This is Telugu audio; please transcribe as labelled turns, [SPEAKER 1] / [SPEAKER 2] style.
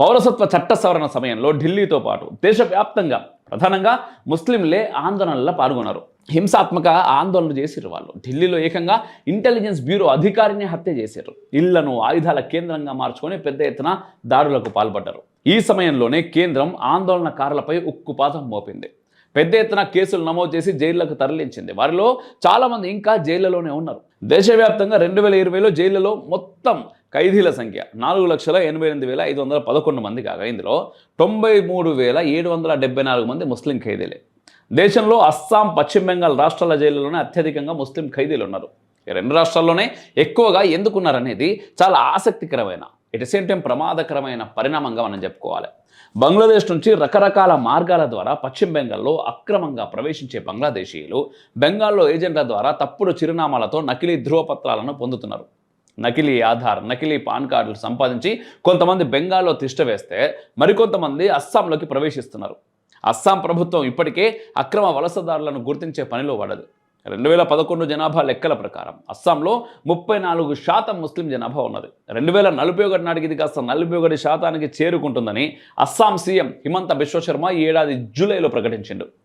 [SPEAKER 1] పౌరసత్వ చట్ట సవరణ సమయంలో ఢిల్లీతో పాటు దేశవ్యాప్తంగా ప్రధానంగా ముస్లింలే ఆందోళనలో పాల్గొన్నారు. హింసాత్మక ఆందోళన చేసిరు వాళ్ళు. ఢిల్లీలో ఏకంగా ఇంటెలిజెన్స్ బ్యూరో అధికారిని హత్య చేశారు ఇళ్ళను ఆయుధాల కేంద్రంగా మార్చుకొని పెద్ద ఎత్తున దాడులకు పాల్పడ్డారు. ఈ సమయంలోనే కేంద్రం ఆందోళనకారులపై ఉక్కుపాతం మోపింది. పెద్ద ఎత్తున కేసులు నమోదు చేసి జైళ్ళకు తరలించింది. వారిలో చాలామంది ఇంకా జైళ్ళలోనే ఉన్నారు. దేశవ్యాప్తంగా రెండు వేల ఇరవైలో జైళ్ళలో మొత్తం ఖైదీల సంఖ్య నాలుగు లక్షల ఎనభై ఎనిమిది వేల ఐదు వందల పదకొండు మంది కాగా ఇందులో తొంభై మూడు వేల ఏడు వందల డెబ్బై నాలుగు మంది ముస్లిం ఖైదీలే. దేశంలో అస్సాం పశ్చిమ బెంగాల్ రాష్ట్రాల జైళ్ళలోనే అత్యధికంగా ముస్లిం ఖైదీలు ఉన్నారు. రెండు రాష్ట్రాల్లోనే ఎక్కువగా ఎందుకున్నారనేది చాలా ఆసక్తికరమైన ఎట్ సేమ్ టైం ప్రమాదకరమైన పరిణామంగా మనం చెప్పుకోవాలి. బంగ్లాదేశ్ నుంచి రకరకాల మార్గాల ద్వారా పశ్చిమ బెంగాల్లో అక్రమంగా ప్రవేశించే బంగ్లాదేశీయులు బెంగాల్లో ఏజెంట్ల ద్వారా తప్పుడు చిరునామాలతో నకిలీ ధృవపత్రాలను పొందుతున్నారు. నకిలీ ఆధార్ నకిలీ పాన్ కార్డులు సంపాదించి కొంతమంది బెంగాల్లో తిష్టవేస్తే మరికొంతమంది అస్సాంలోకి ప్రవేశిస్తున్నారు. అస్సాం ప్రభుత్వం ఇప్పటికే అక్రమ వలసదారులను గుర్తించే పనిలో పడదు. రెండు వేల పదకొండు జనాభా లెక్కల ప్రకారం అస్సాంలో ముప్పై నాలుగు శాతం ముస్లిం జనాభా ఉన్నది. రెండు వేల నలభై ఒకటి నాటికి ఇది కాస్త నలభై ఒకటి శాతానికి చేరుకుంటుందని అస్సాం సీఎం హిమంత బిశ్వశర్మ ఈ ఏడాది జూలైలో ప్రకటించిండు.